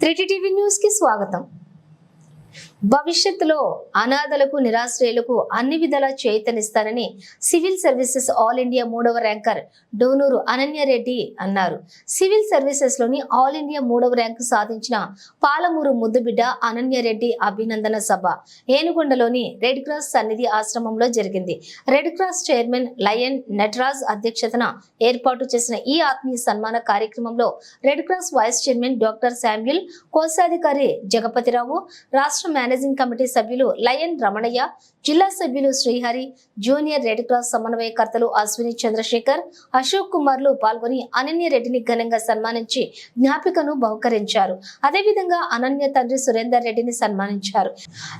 త్రిటి TV news కి స్వాగతం భవిష్యత్తులో అనాథలకు నిరాశ్రయులకు అన్ని విధాలా చేతనిస్తానని సివిల్ సర్వీసెస్ ఆల్ ఇండియా మూడవ ర్యాంకర్ డోనూరు అనన్యరెడ్డి అన్నారు. సివిల్ సర్వీసెస్లోని ఆల్ ఇండియా మూడవ ర్యాంకు సాధించిన పాలమూరు ముద్దుబిడ్డ అనన్య రెడ్డి అభినందన సభ ఏనుగొండలోని రెడ్ క్రాస్ సన్నిధి ఆశ్రమంలో జరిగింది. Red cross chairman lion Nataraj అధ్యక్షతన ఏర్పాటు చేసిన ఈ ఆత్మీయ సన్మాన కార్యక్రమంలో red cross vice chairman doctor Samuel కోశాధికారి జగపతిరావు రాష్ట్ర మేనేజింగ్ కమిటీ సభ్యులు లయన్ రమణయ్య జిల్లా సభ్యులు శ్రీహరి జూనియర్ రెడ్ క్రాస్ సమన్వయకర్తలు అశ్విని చంద్రశేఖర్ అశోక్ కుమార్లు పాల్గొని అనన్య రెడ్డిని ఘనంగా సన్మానించి జ్ఞాపికను బహుకరించారు. అదేవిధంగా అనన్య తండ్రి సురేందర్ రెడ్డిని సన్మానించారు.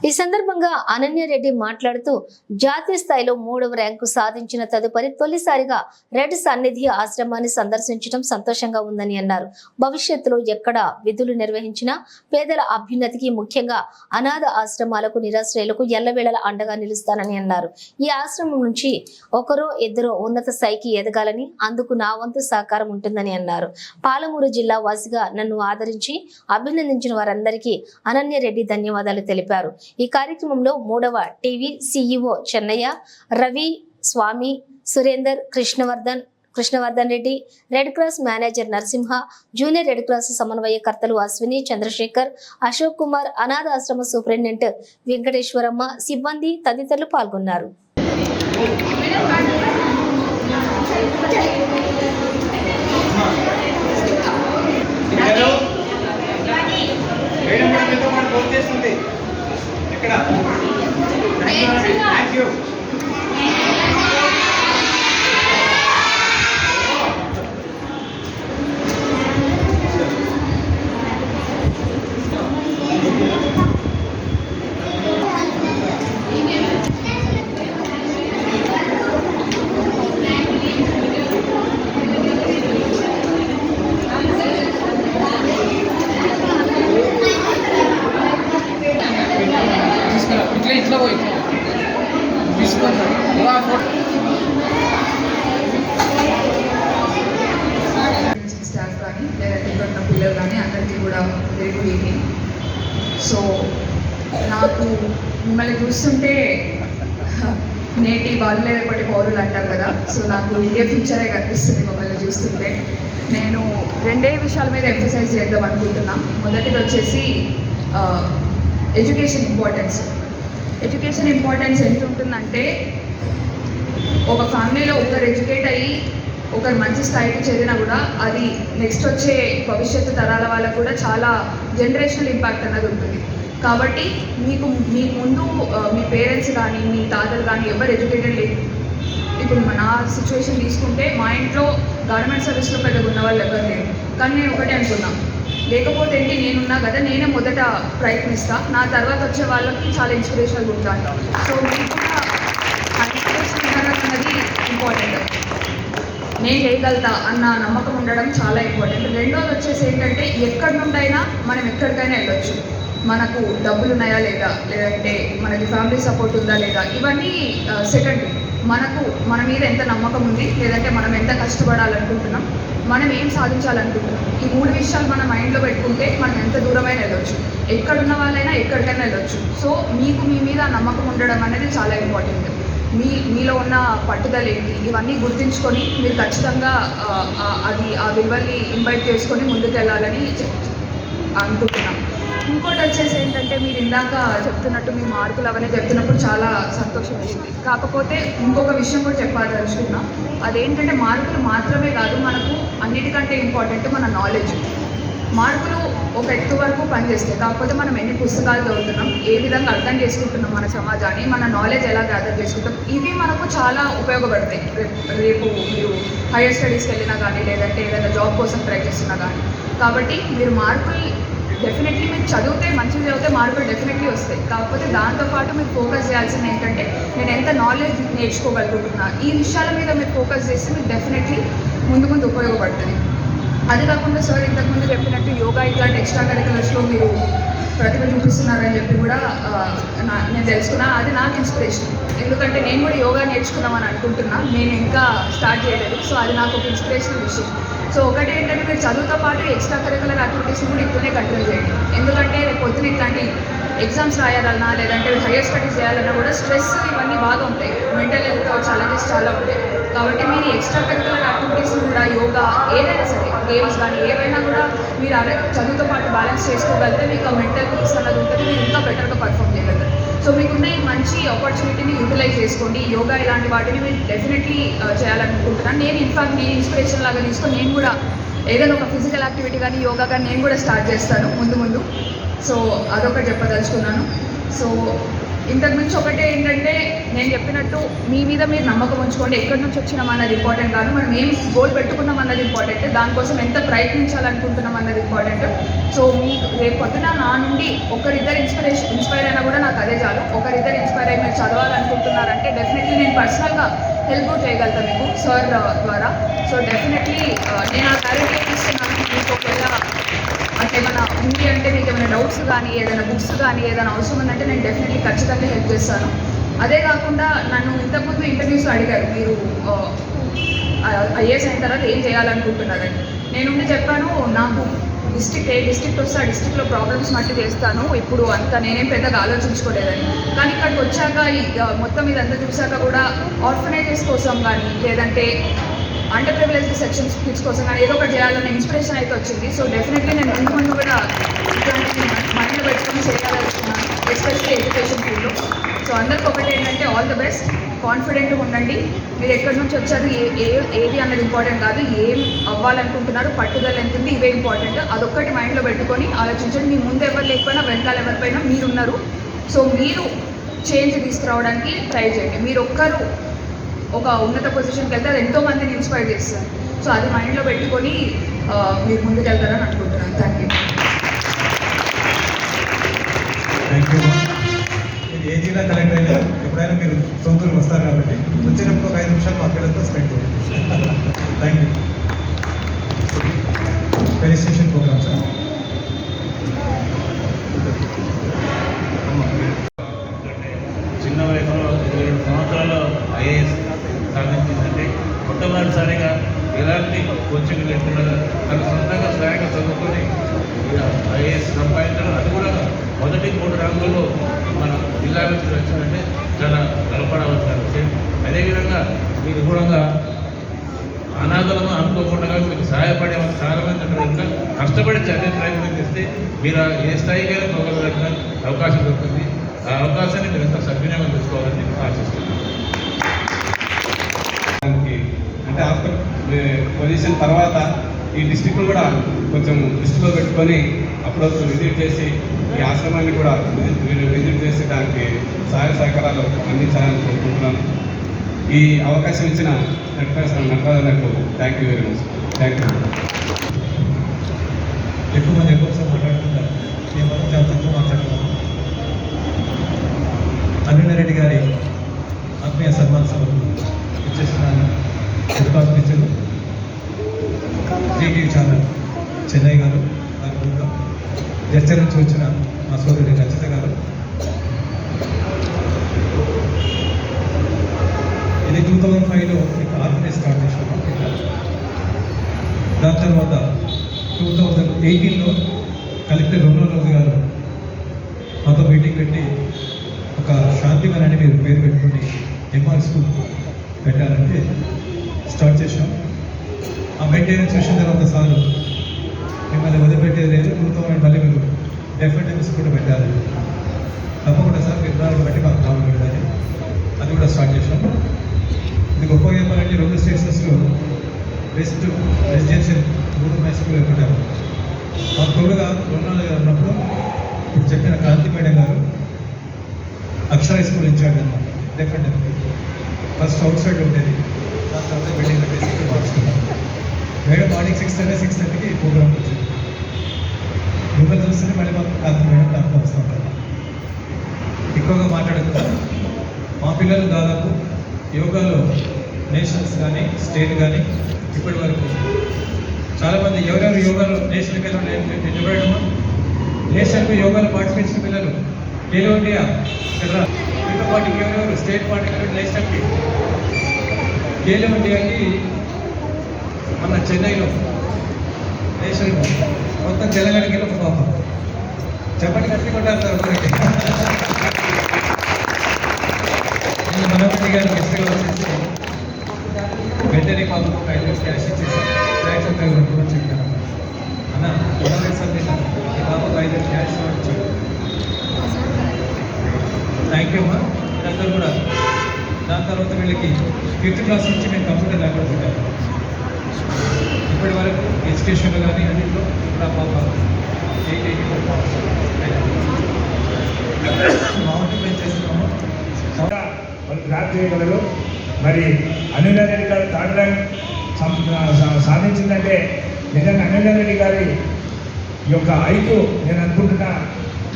ఈ సందర్భంగా అనన్య రెడ్డి మాట్లాడుతూ జాతీయ స్థాయిలో మూడవ ర్యాంకు సాధించిన తదుపరి తొలిసారిగా రెడ్ సన్నిధి ఆశ్రమాన్ని సందర్శించడం సంతోషంగా ఉందని అన్నారు. భవిష్యత్తులో ఎక్కడ విధులు నిర్వహించినా పేదల అభ్యున్నతికి ముఖ్యంగా అనాథ ఆశ్రమాలకు నిరాశ్రయులకు ఎల్లవేళల అండగా నిలుస్తానని అన్నారు. ఈ ఆశ్రమం నుంచి ఒకరో ఇద్దరో ఉన్నత స్థాయికి ఎదగాలని అందుకు నా వంతు సహకారం ఉంటుందని అన్నారు. పాలమూరు జిల్లా వాసిగా నన్ను ఆదరించి అభినందించిన వారందరికీ అనన్య రెడ్డి ధన్యవాదాలు తెలిపారు. ఈ కార్యక్రమంలో మూడవ TV CEO Chennaiah Ravi Swamy Surender Krishnavardhan Krishnavardhan Reddy red cross manager Narasimha junior red cross సమన్వయకర్తలు Ashwini Chandrasekhar Ashok Kumar అనాథ ఆశ్రమ సూపరింటెండెంట్ వెంకటేశ్వరమ్మ సిబ్బంది తదితరులు పాల్గొన్నారు. హలో మేడం కూడా మీతో పాటు ఫోన్ చేస్తుంది ఎక్కడ థ్యాంక్ యూ తీసుకురా ఇట్లా ఇట్లా పోయి తీసుకుంటా ఇలా ఫోటో స్టాఫ్ కానీ లేదంటే ఇక్కడ ఉన్న పిల్లలు కానీ అందరికీ కూడా వెరీ గుడ్ ఈవినింగ్ సో నాకు మిమ్మల్ని చూస్తుంటే నేటి వాళ్ళు రేపటి పౌరులు అంటారు కదా. సో నాకు ఇదే ఫ్యూచరే కనిపిస్తుంది మమ్మల్ని చూస్తుంటే. నేను రెండే విషయాల మీద ఎంఫసైజ్ చేద్దాం అనుకుంటున్నా. మొదటిది వచ్చేసి ఎడ్యుకేషన్ ఇంపార్టెన్స్ ఎడ్యుకేషన్ ఇంపార్టెన్స్ ఎంత ఉంటుందంటే ఒక ఫ్యామిలీలో ఒకరు ఎడ్యుకేట్ అయ్యి ఒకరు మంచి స్థాయికి చేరినా కూడా అది నెక్స్ట్ వచ్చే భవిష్యత్తు తరాల వాళ్ళకు కూడా చాలా జనరేషనల్ ఇంపాక్ట్ అన్నది ఉంటుంది. కాబట్టి మీకు మీ ముందు మీ పేరెంట్స్ కానీ మీ తాతలు కానీ ఎవరు ఎడ్యుకేటెడ్ లేదు ఇప్పుడు మన సిచ్యువేషన్ తీసుకుంటే మా ఇంట్లో గవర్నమెంట్ సర్వీస్లో పెద్దగా ఉన్న వాళ్ళు ఎవరు లేరు. కానీ నేను ఒకటే అనుకున్నా. లేకపోతే ఏంటి నేనున్నా కదా నేనే మొదట ప్రయత్నిస్తా. నా తర్వాత వచ్చే వాళ్ళకి చాలా ఇన్స్పిరేషనల్ ఉంటాను సో మీకు కూడా అన్నది ఇంపార్టెంట్ నేను చేయగలుగుతా అన్న నమ్మకం ఉండడం చాలా ఇంపార్టెంట్ రెండోది వచ్చేసి ఏంటంటే ఎక్కడి నుండైనా మనం ఎక్కడికైనా వెళ్ళొచ్చు. మనకు డబ్బులు ఉన్నాయా లేదా? లేదంటే మనకి ఫ్యామిలీ సపోర్ట్ ఉందా లేదా? ఇవన్నీ సెకండ్ మనకు మన మీద ఎంత నమ్మకం ఉంది లేదంటే మనం ఎంత కష్టపడాలనుకుంటున్నాం మనం ఏం సాధించాలనుకుంటున్నాం? ఈ మూడు విషయాలు మన మైండ్లో పెట్టుకుంటే మనం ఎంత దూరమైనా వెళ్ళొచ్చు. ఎక్కడున్న వాళ్ళైనా ఎక్కడికైనా వెళ్ళొచ్చు. సో మీకు మీ మీద నమ్మకం ఉండడం అనేది చాలా ఇంపార్టెంట్ మీ మీలో ఉన్న పట్టుదల ఏంటి? ఇవన్నీ గుర్తించుకొని మీరు ఖచ్చితంగా అది ఆ విలువల్ని ఇన్వైట్ చేసుకొని ముందుకు వెళ్ళాలని చెప్- అనుకుంటున్నాం. ఇంకోటి వచ్చేసి ఏంటంటే మీరు ఇందాక చెప్తున్నట్టు మీ మార్కులు అవన్నీ చెప్తున్నప్పుడు చాలా సంతోషం వేసింది. కాకపోతే ఇంకొక విషయం కూడా చెప్పాలనుకున్నా. అదేంటంటే మార్కులు మాత్రమే కాదు మనకు అన్నిటికంటే ఇంపార్టెంట్ మన నాలెడ్జ్. మార్కులు ఒక ఎత్తు వరకు పనిచేస్తాయి. కాకపోతే మనం ఎన్ని పుస్తకాలు చదువుతున్నాం ఏ విధంగా అర్థం చేసుకుంటున్నాం మన సమాజాన్ని మన నాలెడ్జ్ ఎలా గ్యాదర్ చేసుకుంటాం ఇవి మనకు చాలా ఉపయోగపడతాయి. రేపు రేపు మీరు హైయర్ స్టడీస్కి వెళ్ళినా కానీ లేదంటే ఏదైనా జాబ్ కోసం ట్రై చేస్తున్నా కానీ. కాబట్టి మీరు మార్కులు డెఫినెట్లీ మీరు చదివితే మంచిగా చదివితే మార్కులు డెఫినెట్లీ వస్తాయి. కాకపోతే దాంతోపాటు మీరు ఫోకస్ చేయాల్సింది ఏంటంటే నేను ఎంత నాలెడ్జ్ నేర్చుకోగలుగుతున్నా ఈ విషయాల మీద మీరు ఫోకస్ చేస్తే మీకు డెఫినెట్లీ ముందు ముందు ఉపయోగపడుతుంది. అది కాకుండా సార్ ఇంతకుముందు చెప్పినట్టు యోగా ఇట్లాంటి ఎక్స్ట్రా కరికులర్స్లో మీరు ప్రతిభ చూపిస్తున్నారని చెప్పి కూడా నా నేను తెలుసుకున్నా. అది నాకు ఇన్స్పిరేషన్ ఎందుకంటే నేను కూడా యోగా నేర్చుకుందామని అనుకుంటున్నా. నేను ఇంకా స్టార్ట్ చేయలేదు. సో అది నాకు ఒక ఇన్స్పిరేషనల్ విషయం. సో ఒకటి ఏంటంటే మీరు చదువుతో పాటు ఎక్స్ట్రా కరికులర్ యాక్టివిటీస్ కూడా ఇప్పుడే కంట్రోల్ చేయండి. ఎందుకంటే రేపు పొద్దున ఇట్లాంటి ఎగ్జామ్స్ రాయాలన్నా లేదంటే హైయర్ స్టడీస్ చేయాలన్నా కూడా స్ట్రెస్ ఇవన్నీ బాగా ఉంటాయి. మెంటల్ హెల్త్ ఛాలెంజెస్ చాలా ఉంటాయి. కాబట్టి మీరు ఎక్స్ట్రా కరికులర్ యాక్టివిటీస్ కూడా యోగా ఏదైనా సరే గేమ్స్ కానీ ఏవైనా కూడా మీరు అదే చదువుతో పాటు బ్యాలెన్స్ చేసుకోగలిగితే మీకు మెంటల్ పీస్ అన్నది ఉంటుంది మీరు ఇంకా బెటర్గా పర్ఫామ్ చేయగలరు సో మీకున్న ఈ మంచి ఆపర్చునిటీని యూటిలైజ్ చేసుకోండి. యోగా ఇలాంటి వాటిని మీరు డెఫినెట్లీ చేయాలనుకుంటున్నాను. నేను ఇన్ఫాక్ట్ నేను ఇన్స్పిరేషన్ లాగా తీసుకొని నేను కూడా ఏదైనా ఒక ఫిజికల్ యాక్టివిటీ కానీ యోగా కానీ నేను కూడా స్టార్ట్ చేస్తాను ముందు ముందు. సో అదొకటి చెప్పదలుచుకున్నాను. సో ఇంతకుమించి ఒకటే ఏంటంటే నేను చెప్పినట్టు మీ మీద మీరు నమ్మకం ఉంచుకోండి. ఎక్కడి నుంచి వచ్చినాం అన్నది ఇంపార్టెంట్ కాదు. మనం ఏం గోల్ పెట్టుకున్నాం అన్నది ఇంపార్టెంట్ దానికోసం ఎంత ప్రయత్నించాలనుకుంటున్నాం అన్నది ఇంపార్టెంట్ సో మీ రేపు పొద్దున నా నుండి ఒకరిద్దరు ఇన్స్పిరేషన్ ఇన్స్పైర్ అయినా కూడా నాకు అదే చాలు. ఒకరిద్దరు ఇన్స్పైర్ అయ్యి మీరు చదవాలనుకుంటున్నారంటే డెఫినెట్లీ నేను పర్సనల్గా హెల్ప్ చేయగలుగుతాను మీకు సార్ uh, ద్వారా. సో డెఫినెట్లీ uh, నేను ఆ గ్యారెంటీ ఇస్తున్నాను. మీకు ఒకవేళ అంటే ఏమైనా ఉంది అంటే డౌట్స్ కానీ ఏదైనా బుక్స్ కానీ ఏదైనా అవసరం ఉందంటే నేను డెఫినెట్లీ ఖచ్చితంగా హెల్ప్ చేస్తాను. అదే కాకుండా నన్ను ఇంతకుముందు ఇంటర్వ్యూస్లో అడిగారు మీరు ఐఏఎస్ అయిన తర్వాత ఏం చేయాలనుకుంటున్నారని. నేను ఉండి చెప్పాను నాకు డిస్ట్రిక్ట్ ఏ డిస్టిక్ వస్తే ఆ డిస్ట్రిక్ట్లో ప్రాబ్లమ్స్ మట్టి చేస్తాను. ఇప్పుడు అంత నేనేం పెద్దగా ఆలోచించుకోలేదని. కానీ ఇక్కడికి వచ్చాక ఈ మొత్తం ఇదంతా చూశాక కూడా ఆర్ఫనైజెస్ కోసం కానీ లేదంటే అండర్ ప్రివిలేజ్ సెక్షన్స్ కిడ్స్ కోసం కానీ ఏదో ఒకటి చేయాలన్న ఇన్స్పిరేషన్ అయితే వచ్చింది. సో డెఫినెట్లీ నేను ముందు ముందు కూడా ఇట్లాంటి పెట్టుకొని చేయాలనుకున్నాను ఎస్పెషల్లీ ఎడ్యుకేషన్ ఫీల్డ్లో సో అందరికి ఒకటి ఏంటంటే ఆల్ ద బెస్ట్ కాన్ఫిడెంట్గా ఉండండి. మీరు ఎక్కడి నుంచి వచ్చారు ఏ ఏ ఏది అన్నది ఇంపార్టెంట్ కాదు. ఏం అవ్వాలనుకుంటున్నారు పట్టుదల ఎంత ఉంది ఇవే ఇంపార్టెంట్ అదొక్కటి మైండ్లో పెట్టుకొని ఆలోచించండి. మీ ముందు ఎవరు లేకపోయినా వెనకాల ఎవరిపైనా మీరున్నారు. సో మీరు చేంజ్ తీసుకురావడానికి ట్రై చేయండి. మీరు ఒక్కరు ఒక ఉన్నత పొజిషన్కి వెళ్తే అది ఎంతో మందిని ఇన్స్పైర్ చేస్తారు సో అది మైండ్లో పెట్టుకొని మీరు ముందుకెళ్తారని అనుకుంటున్నాను. థ్యాంక్ యూ థ్యాంక్ యూ ఏ జిల్లా కలెక్టర్ అయినా ఎప్పుడైనా మీరు సొంతూరు వస్తారు కాబట్టి వచ్చినప్పుడు ఒక ఐదు నిమిషాలు మా స్పెండ్ చేయండి. Thank you registration programme sir చిన్న వయసులో ఇరవై రెండు సంవత్సరాలు ఐఏఎస్ సాధించిందంటే మొట్టమొదటిసారిగా ఎలాంటి కోచింగ్ లేకుండా తన సొంతంగా స్వయంగా చదువుకొని ఐఏఎస్ సంపాదించడం అది కూడా మొదటి మూడు రంగుల్లో మన జిల్లా నుంచి వచ్చిందంటే చాలా గర్వపడవలసిన విషయం అదేవిధంగా మీరు కూడా అనాథలను అనుకోకుండా మీకు సహాయపడే వాళ్ళు కనుక కష్టపడి చదివే ప్రయత్నం చేస్తే మీరు ఏ స్థాయికి పోగలగడానికి అవకాశం దొరుకుతుంది. ఆ అవకాశాన్ని మీరు ఎంత సద్వినియోగం చేసుకోవాలని ఆశిస్తున్నాను. దానికి అంటే ఆఫ్టర్ పొజిషన్ తర్వాత ఈ డిస్టిక్ను కూడా కొంచెం దృష్టిలో పెట్టుకొని అప్పుడప్పుడు విజిట్ చేసి ఈ ఆశ్రమాన్ని కూడా విజిట్ మీరు విజిట్ చేసి దానికి సహాయ సహకారాలు అందించాలని కోరుకుంటున్నాను. ఈ అవకాశం ఇచ్చిన Nataraju thank you very much thank you ఎక్కువ మంది ఎక్కువ మాట్లాడుతున్నారు మాట్లాడుతుంటారు. నేను చాలా తక్కువ మాట్లాడుతున్నాను అనిల్ రెడ్డి గారి ఆత్మీయ సన్మాన సభకు ఇచ్చేస్తున్నాను హెడ్ మిత్రులు టీవీ ఛానల్ చెన్నై గారు వారి బృందం జడ్చర్ నుంచి వచ్చిన మా సోదరి రచిత గారు ఇది టూ థౌజండ్ ఫైవ్లో ఇక ఆర్గనైజ్ స్టార్ట్ చేసినాము ఇట్లా దాని తర్వాత టూ థౌజండ్ ఎయిటీన్లో కలెక్టర్ రోజు గారు మాతో మీటింగ్ పెట్టి ఒక శాంతివన్ అని మీరు పేరు పెట్టుకుని ఎంఆర్ స్కూల్ పెట్టాలంటే స్టార్ట్ చేశాం. ఆ మెయింటెనెన్స్ చూసిన తర్వాత సార్ మిమ్మల్ని వదిలిపెట్టేది లేదు. టూ థౌజండ్ మళ్ళీ మీరు డెఫినెట్గా స్కూల్ పెట్టాలి తప్పకుండా సార్ మీరు బట్టి మాకు కావాలి అది కూడా స్టార్ట్ చేశాం. ఇది గొప్పగా చెప్పాలంటే రెండు స్టేషన్స్లో బెస్ట్ రెసిడెన్షియల్ మూడు హై స్కూల్ పెట్టాము మా తోడుగా రొనాల్డ్ గారు ఉన్నప్పుడు ఇప్పుడు చెప్పిన Kranti garu Akshara high school incharge అన్నమాట డెఫినెట్ ఫస్ట్ అవుట్ సైడ్ ఉండేది. దాని తర్వాత బిల్డింగ్ కట్టేసి ఇక్కడ మార్చుకున్నాం madam morning six thirty six థర్టీకి ప్రోగ్రామ్ వచ్చింది. మిమ్మల్ని చూస్తేనే మళ్ళీ మాకు కాంతి మేడం దాంట్లో వస్తాం ఎక్కువగా మాట్లాడకుండా మా పిల్లలు దాదాపు యోగాలో నేషనల్స్ కానీ స్టేట్ కానీ ఇప్పటి వరకు చాలామంది ఎవరెవరు యోగాలో నేషనల్కి నిలబడము నేషనల్కి యోగాలు పార్టిసిపేట్ పిల్లలు ఖేలో ఇండియా కదా మిగతా పార్టీకి ఎవరెవరు స్టేట్ పార్టీకి నేషనల్కి ఖేలో ఇండియాకి మన చెన్నైలో తెలంగాణకి వెళ్ళి ఒక పాప చెప్పండి కట్టి మన నేను మనోహర్ గారు గెస్ట్గా వచ్చేసి వెంటనే పాపకు ఒక క్యాష్ ఇచ్చేసి ట్యాక్స్ అంతా కూడా చెప్పాను అన్న మనోహర్ సార్ బాబు ఈ పాపకు క్యాష్ థ్యాంక్ యూ అమ్మా. మీరందరూ కూడా దాని తర్వాత వీళ్ళకి ఫిఫ్త్ క్లాస్ నుంచి మేము కంప్యూటర్ ల్యాబ్ పెట్టాము ఇప్పటి వరకు ఎడ్యుకేషన్లో కానీ అన్నింటిలో ఇప్పుడు ఆ పాప ఎయిట్ ఎయిటీ ఫోర్ మార్క్స్ వాళ్ళు చేయగలరు? మరి అనిల్ రెడ్డి గారు థర్డ్ ర్యాంక్ సాధించిందంటే నిజంగా అనిల్ రెడ్డి గారి యొక్క ఐక్యూ నేను అనుకుంటున్నా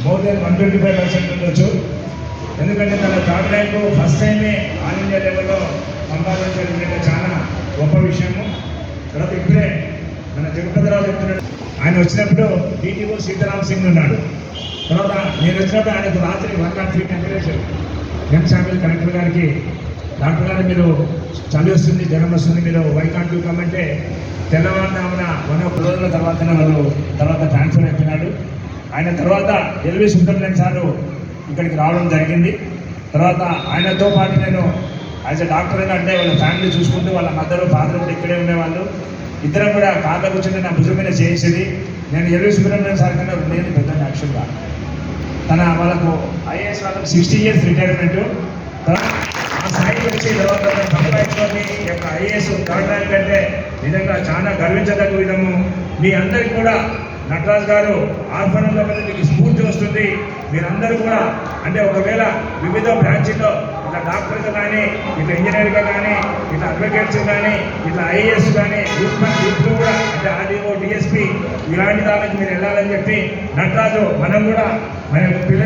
more than one twenty five percent ఉండొచ్చు. ఎందుకంటే తన థర్డ్ ర్యాంకు ఫస్ట్ టైమే ఆల్ ఇండియా లెవెల్లో సంపాదించడం చాలా గొప్ప విషయము. తర్వాత ఇప్పుడే మన జగపతిరావు చెప్తున్నాడు. ఆయన వచ్చినప్పుడు డిటిఓ సీతారాం సింగ్ ఉన్నాడు. తర్వాత నేను వచ్చినప్పుడు ఆయనకు రాత్రి one naught three temperature M Samuel collector గారికి డాక్టర్ గారు మీరు చలి వస్తుంది జ్వరం వస్తుంది మీరు వై కమ్మంటే అంటే తెల్లవారుజామున వన్ ఒక రోజుల తర్వాతనే వాళ్ళు తర్వాత ట్రాన్స్ఫర్ అయిపోయినాడు. ఆయన తర్వాత ఎల్వి సుబ్రహ్మణ్యం సారు ఇక్కడికి రావడం జరిగింది. తర్వాత ఆయనతో పాటు నేను యాజ్ ఎ డాక్టర్ అంటే వాళ్ళ ఫ్యామిలీ చూసుకుంటూ వాళ్ళ మదర్ ఫాదర్ కూడా ఇక్కడే ఉండేవాళ్ళు. ఇద్దరం కూడా కార్లో కూర్చుని నా భుజం మీద చేసేది నేను ఎల్వి సుబ్రహ్మణ్యం సార్ కన్నా నేను పెద్ద యాక్చువల్గా. తన వాళ్ళకు ఐఏఎస్ వాళ్ళకు సిక్స్టీ ఇయర్స్ రిటైర్మెంట్. ఆ స్థాయికి వచ్చి తర్వాత సంపాదించుకొని యొక్క ఐఏఎస్ థర్డ్ కంటే అంటే నిజంగా చాలా గర్వించదగ్గ విధము. మీ అందరికి కూడా నటరాజ్ గారు ఆర్ఫనంలో మీకు స్ఫూర్తి వస్తుంది. మీరందరూ కూడా అంటే ఒకవేళ వివిధ బ్రాంచీల్లో ఇట్లా డాక్టర్గా కానీ ఇట్లా ఇంజనీర్గా కానీ ఇట్లా అడ్వకేట్స్ కానీ ఇట్లా ఐఏఎస్ కానీ గ్రూప్ వన్ గ్రూప్ కూడా అంటే ఆర్డీఓ డిఎస్పీ ఇలాంటి దానికి మీరు వెళ్ళాలని చెప్పి నటరాజు మనం కూడా మన పిల్లలు